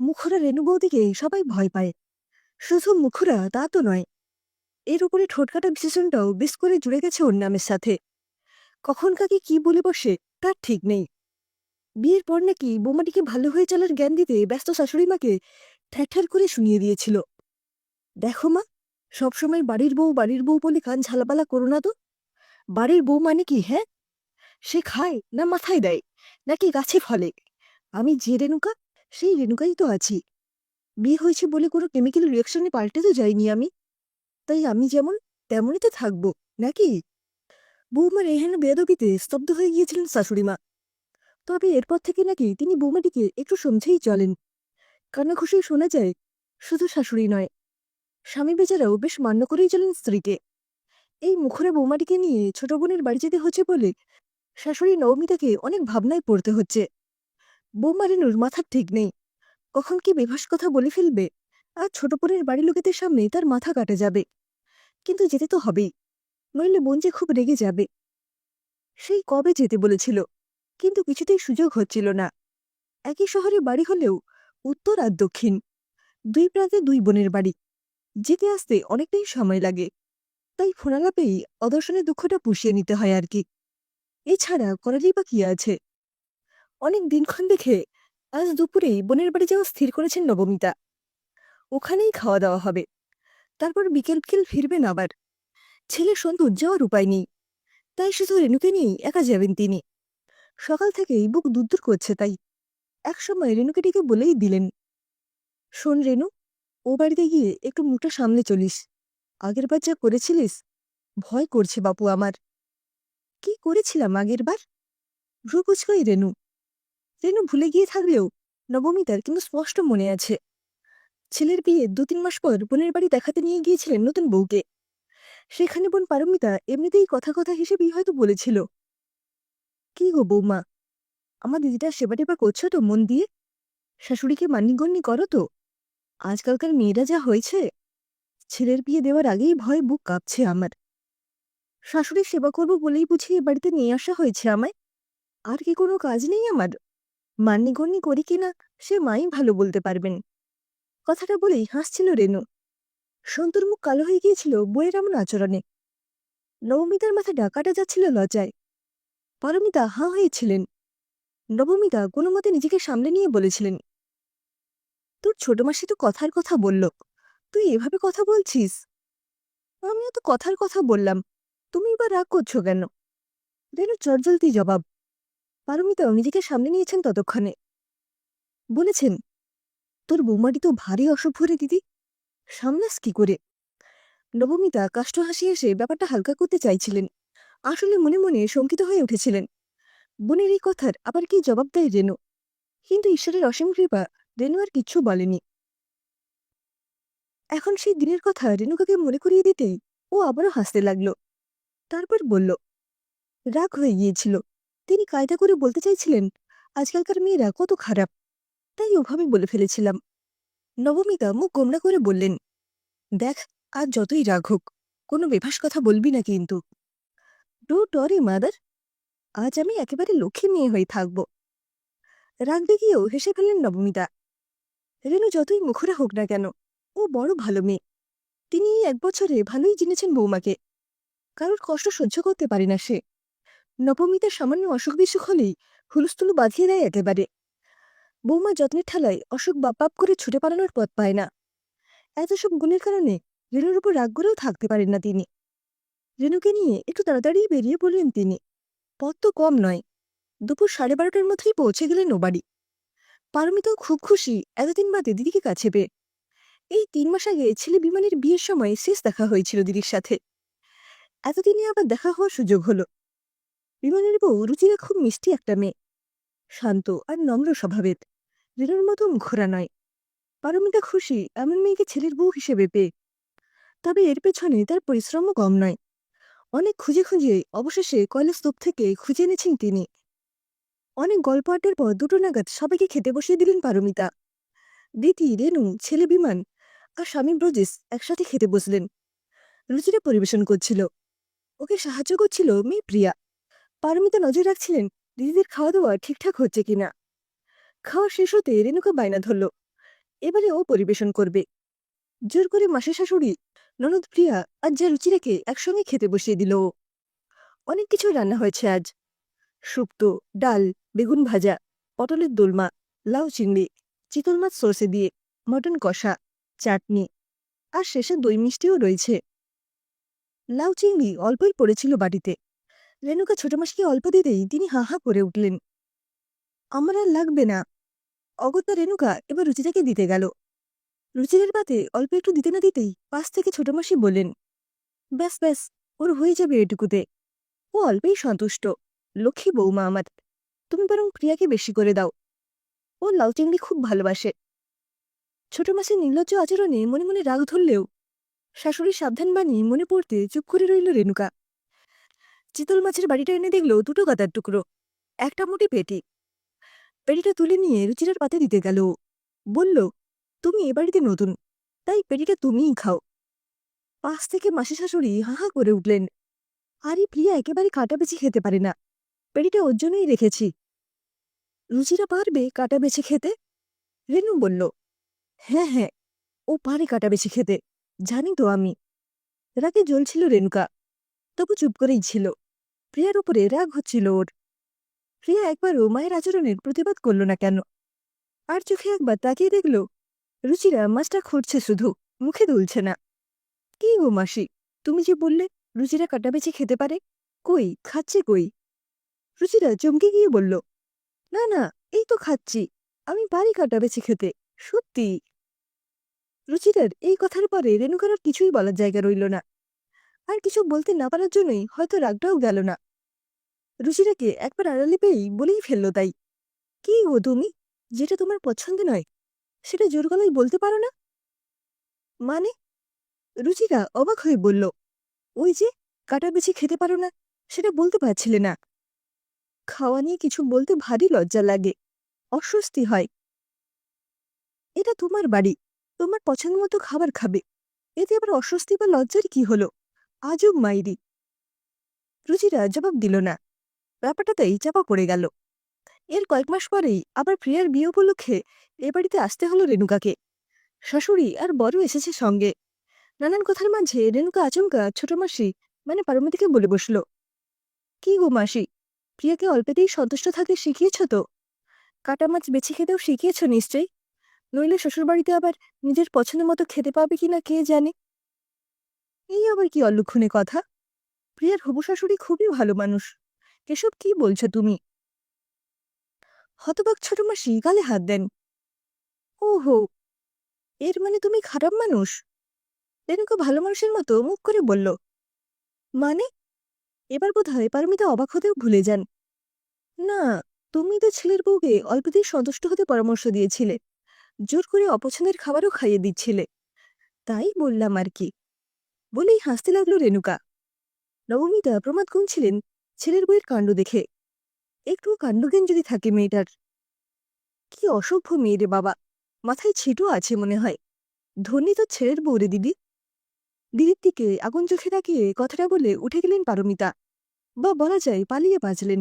মুখরা রেণু বৌদিকে সবাই ভয় পায়। শুধু মুখরা তা তো নয়, এর উপরে ঠোঁটকাটা বিশেষণটাও বেশ করে জুড়ে গেছে ওর নামের সাথে। কখন কাকে কি বলে বসে তার ঠিক নেই। বিয়ের পর নাকি বোমাটিকে ভালো হয়ে চলার জ্ঞান দিতে ব্যস্ত শাশুড়ি মাকে ঠ্যাঠার করে শুনিয়ে দিয়েছিল। দেখো মা, সবসময় বাড়ির বউ বাড়ির বউ বলে কান ঝালাপালা করো না তো। বাড়ির বউ মানে কি হ্যাঁ? সে খায় না মাথায় দেয়, নাকি গাছে ফলে? আমি যে রেণুকা সেই রেণুকাই তো আছি। বিয়ে হয়েছে বলে কোনো কেমিক্যাল রিয়াকশনে পাল্টে তো যাইনি আমি। তাই আমি যেমন তেমনই তো থাকব, নাকি? বৌমার এহেন বেদবিতে স্তব্ধ হয়ে গিয়েছিলেন শাশুড়িমা। তবে এরপর থেকে নাকি তিনি বৌমাটিকে একটু সমঝেই চলেন। কান্নাঘুষি শোনা যায়, শুধু শাশুড়ি নয়, স্বামী বেচারাও বেশ মান্য করেই চলেন স্ত্রীকে। এই মুখরা বৌমাটিকে নিয়ে ছোট বোনের বাড়ি যেতে হচ্ছে বলে শাশুড়ি নবমিতাকে অনেক ভাবনায় পড়তে হচ্ছে। বৌমা রেনুর মাথার ঠিক নেই। কখন কি বেভাস কথা বলে ফেলবে, আর ছোট বোনের বাড়ি লোকেদের সামনে তার মাথা কাটে যাবে। কিন্তু যেতে তো হবেই, নইলে বোন যে খুব রেগে যাবে। সেই কবে যেতে বলেছিল, কিন্তু কিছুতেই সুযোগ হচ্ছিল না। একই শহরে বাড়ি হলেও উত্তর আর দক্ষিণ, দুই প্রান্তে দুই বোনের বাড়ি। যেতে আসতে অনেকটাই সময় লাগে, তাই ফোনালাপেই অদর্শনের দুঃখটা পুষিয়ে নিতে হয় আর কি। এছাড়া করারই বা কি আছে? অনেক দিনক্ষণ দেখে আজ দুপুরেই বোনের বাড়ি যাওয়া স্থির করেছেন নবমিতা। ওখানেই খাওয়া দাওয়া হবে। তারপর বিকেল বিকেল ফিরবেন আবার। ছেলে সন্তু যাওয়ার উপায় নেই। তাই শুধু রেণুকে নিয়েই একা যাবেন তিনি। সকাল থেকেই বুক দুদ্দুর করছে তাই। একসময় রেণুকে ডেকে বলেই দিলেন, শোন রেণু, ও বাড়িতে গিয়ে একটু মুখটা সামলে চলিস। আগের বার যা করেছিলিস, ভয় করছে বাপু আমার। কি করেছিলাম আগের বার? ভ্রু কুচকই রেণু রেণু ভুলে গিয়ে থাকলেও নবমিতার কিন্তু স্পষ্ট মনে আছে। ছেলের বিয়ে দু তিন মাস পর বোনের বাড়ি দেখাতে নিয়ে গিয়েছিলেন নতুন বউকে। সেখানে বোন পারমিতা এমনিতেই কথা কথা হিসেবেই হয়তো বলেছিল। কি গো বৌমা, আমার দিদিটা সেবা টেবা করছ তো মন দিয়ে? শাশুড়িকে মান্যগণ্যি করো তো? আজকালকার মেয়েরা যা হয়েছে, ছেলের বিয়ে দেওয়ার আগেই ভয় বুক কাঁপছে আমার। শাশুড়ির সেবা করব বলেই বুঝি এ বাড়িতে নিয়ে আসা হয়েছে আমায়। আর কি কোনো কাজ নেই আমার? মান্যগণ্যি করি কিনা, সে মাই ভালো বলতে পারবেন। কথাটা বলেই হাসছিল রেনু। সন্তুর মুখ কালো হয়ে গিয়েছিল বইয়ের এমন আচরণে। নবমিতার মাথা ডাকাটা যাচ্ছিল লজ্জায়। পারমিতা হাঁ হয়েছিলেন। নবমিতা কোনো মতে নিজেকে সামলে নিয়ে বলেছিলেন, তোর ছোট মাসি তো কথার কথা বলল, তুই এভাবে কথা বলছিস? আমিও তো কথার কথা বললাম, তুমি এবার রাগ করছ কেন? রেনু চটজলতি জবাব পারমিতাও নিজেকে সামনে নিয়েছেন ততক্ষণে। বলেছেন, তোর বৌমাটি তো ভারী অসভ্য রে দিদি। সামলাস কি করে? নবমিতা কাষ্ঠ হাসি এসে ব্যাপারটা হালকা করতে চাইছিলেন। আসলে মনে মনে শঙ্কিত হয়ে উঠেছিলেন। বোনের এই কথার আবার কি জবাব দেয় রেনু? কিন্তু ঈশ্বরের অসীম কৃপা রেনু আর কিচ্ছু বলেনি। এখন সেই দিনের কথা রেণুকাকে মনে করিয়ে দিতেই ও আবারও হাসতে লাগল। তারপর বলল, রাগ হয়ে গিয়েছিল। তিনি কায়দা করে বলতে চাইছিলেন, আজকালকার মেয়েরা কত খারাপ। তাই ওভাবে বলে ফেলেছিলাম। নবমিতা মুখ গোমরা করে বললেন, দেখ আজ যতই রাগ হোক, কোনো বেভাস কথা বলবি না কিন্তু। ডো টরে মাদার আজ আমি একেবারে লক্ষ্মী মেয়ে হয়ে থাকব। রাগ দেখিয়েও হেসে ফেললেন নবমিতা রেনু যতই মুখরা হোক না কেন, ও বড় ভালো মেয়ে। তিনি এক বছরে ভালোই জেনেছেন বৌমাকে। কারোর কষ্ট সহ্য করতে পারে না সে। নবমিতার সামান্য অসুখ বিসুখ হলেই হুলস্থুলু বাঁধিয়ে দেয় একেবারে। বৌমা যত্নের ঠালায় অসুখ বাপাপ করে ছুটে পালানোর পথ পায় না। এত সব গুণের কারণে রেনুর উপর রাগ করেও থাকতে পারেন না তিনি। রেনুকে নিয়ে একটু তাড়াতাড়ি বেরিয়ে পড়লেন তিনি। পথ তো কম নয়। দুপুর সাড়ে বারোটার মধ্যেই পৌঁছে গেলেন ও বাড়ি পারমিতাও খুব খুশি এতদিন বাদে দিদিকে কাছে পেয়ে। এই তিন মাস আগে ছেলে বিমানের বিয়ের সময় শেষ দেখা হয়েছিল দিদির সাথে। এতদিনে আবার দেখা হওয়ার সুযোগ হলো। বিমানের বউ রুচিরা খুব মিষ্টি একটা মেয়ে। শান্ত আর নম্র স্বভাবের। রেনুর মতো মুখরা নয়। পারমিতা খুশি এমন মেয়েকে ছেলের বউ হিসেবে পেয়ে। তবে এর পেছনে তার পরিশ্রমও কম নয়। অনেক খুঁজে খুঁজে অবশেষে কয়লা স্তূপ থেকে খুঁজে এনেছেন তিনি। অনেক গল্প আড্ডার পর দুটো নাগাদ সবাইকে খেতে বসিয়ে দিলেন পারমিতা। দিতি, রেনু, ছেলে বিমান আর স্বামী ব্রজেশ একসাথে খেতে বসলেন। রুচিরা পরিবেশন করছিল। ওকে সাহায্য করছিল মেয়ে প্রিয়া। পারমিতা নজর রাখছিলেন দিদিদের খাওয়া দাওয়া ঠিকঠাক হচ্ছে কিনা। খাওয়া শেষ হতে রেণুকা বায়না ধরল। এবারে ও পরিবেশন করবে। জোর করে মাসি শাশুড়ি, ননদ প্রিয়া আর যা রুচি রেখে একসঙ্গে খেতে বসিয়ে দিল। অনেক কিছু রান্না হয়েছে আজ। শুক্তো ডাল, বেগুন ভাজা, পটলের দোলমা, লাউ চিংড়ি, চিতল মাছ সর্ষে দিয়ে, মটন কষা, চাটনি আর শেষে দই মিষ্টিও রয়েছে। লাউ চিংড়ি অল্পই পড়েছিল বাড়িতে। রেণুকা ছোট মাসকে অল্প দিতেই তিনি হা হা করে উঠলেন। আমার আর লাগবে না। অগত্যা রেণুকা এবার রুচিতাকে দিতে গেল। রুচিরের পাতে অল্প একটু দিতে না দিতেই পাশ থেকে ছোট মাসি বললেন, ব্যাস ব্যাস, ওর হয়ে যাবে এটুকুতে। ও অল্পেই সন্তুষ্ট। লক্ষ্মী বৌমা আমার। তুমি বরং প্রিয়াকে বেশি করে দাও। ও লাউ চিংড়ি খুব ভালোবাসে। ছোট মাসের নির্লজ্জ আচরণে মনে মনে রাগ ধরলেও শাশুড়ির সাবধান বাণী মনে পড়তে চুপ করে রইল রেণুকা। চিতল মাছের বাড়িটা এনে দেখল দুটো গাদার টুকরো, একটা মুটি পেটি। পেটিটা তুলে নিয়ে রুচিরার পাতে দিতে গেল। বলল, তুমি এ বাড়িতে নতুন, তাই পেটিটা তুমিই খাও। পাশ থেকে মাসি শাশুড়ি হাহা করে উঠলেন। আরে প্রিয়া, একেবারে কাটা বেছে খেতে পারে না। পেটিটা ওর জন্যই রেখেছি। রুচিরা পারবে কাটা বেছে খেতে? রেনু বলল হ্যাঁ হ্যাঁ ও পারে কাটা বেছে খেতে, জানি তো আমি। রাগে জ্বলছিল রেণুকা। তবু চুপ করেই ছিল। প্রিয়ার উপরে রাগ হচ্ছিল ওর। প্রিয়া একবারও মায়ের আচরণের প্রতিবাদ করল না কেন? আর চোখে একবার তাকিয়ে দেখল, রুচিরা মাছটা খুঁড়ছে শুধু, মুখে দুলছে না। কি গো মাসি, তুমি যে বললে রুচিরা কাটা বেছে খেতে পারে, কই, খাচ্ছে কই? রুচিরা চমকে গিয়ে বলল, না না, এই তো খাচ্ছি, আমি পারি কাটা বেছে খেতে, সত্যি। রুচিরার এই কথার পরে রেণুকার কিছুই বলার জায়গা রইল না। আর কিছু বলতে না পারার জন্যই হয়তো রাগটাও গেল না। রুচিরাকে একবার আড়ালে পেয়েই বলেই ফেলল তাই। কি গো তুমি? যেটা তোমার পছন্দ নয়, সেটা জোর গলায় বলতে পারো না? মানে? রুচিরা অবাক হয়ে বলল, ওই যে কাটা বেছে খেতে পারো না, সেটা বলতে পারছিলে না। খাওয়া নিয়ে কিছু বলতে ভারী লজ্জা লাগে, অস্বস্তি হয়। এটা তোমার বাড়ি, তোমার পছন্দ মতো খাবার খাবে, এতে আবার অস্বস্তি বা লজ্জার কি হলো? আজব মাইরি। রুচিরা জবাব দিল না। ব্যাপারটা ব্যাপারটাতেই চাপা পড়ে গেল। এর কয়েক মাস পরেই আবার প্রিয়ার বিয়ে উপলক্ষে এ বাড়িতে আসতে হলো রেণুকাকে। শাশুড়ি আর বড় এসেছে সঙ্গে। নানান কথার মাঝে রেণুকা আচমকা ছোট মাসি মানে পারমিতিকে বলে বসল। কি গো মাসি, প্রিয়াকে অল্পেতেই সন্তুষ্ট থাকতে শিখিয়েছ তো? কাটা মাছ বেছে খেতেও শিখিয়েছ নিশ্চয়ই? নইলে শ্বশুরবাড়িতে আবার নিজের পছন্দ মতো খেতে পাবে কিনা কে জানে? এই আবার কি অলক্ষণে কথা? প্রিয়ার হবু শাশুড়ি খুবই ভালো মানুষ। এসব কি বলছো তুমি? হতবাক ছোট মাসি গালে হাত দেন। ওহো, এর মানে তুমি খারাপ মানুষ? রেণুকা ভালো মানুষের মতো মুখ করে বলল। মানে? এবার বোধহয় পারমিতা অবাক হতেও ভুলে যান। না, তুমি তো ছেলের বউকে অল্পতেই সন্তুষ্ট হতে পরামর্শ দিয়েছিলে। জোর করে অপছন্দের খাবারও খাইয়ে দিচ্ছিলে। তাই বললাম আর কি। বলেই হাসতে লাগল রেণুকা। নবমিতা প্রমাদ গুনছিলেন ছেলের বইয়ের কাণ্ড দেখে। একটু কাণ্ডজ্ঞান যদি থাকে মেয়েটার। কি অসভ্য মেয়ে রে বাবা, মাথায় ছিটও আছে মনে হয়। ধনী তো ছেলের বউ রে দিদি। দিদির দিকে আগুন চোখে তাকিয়ে কথাটা বলে উঠে গেলেন পারমিতা। বা বলা যায় পালিয়ে বাঁচলেন।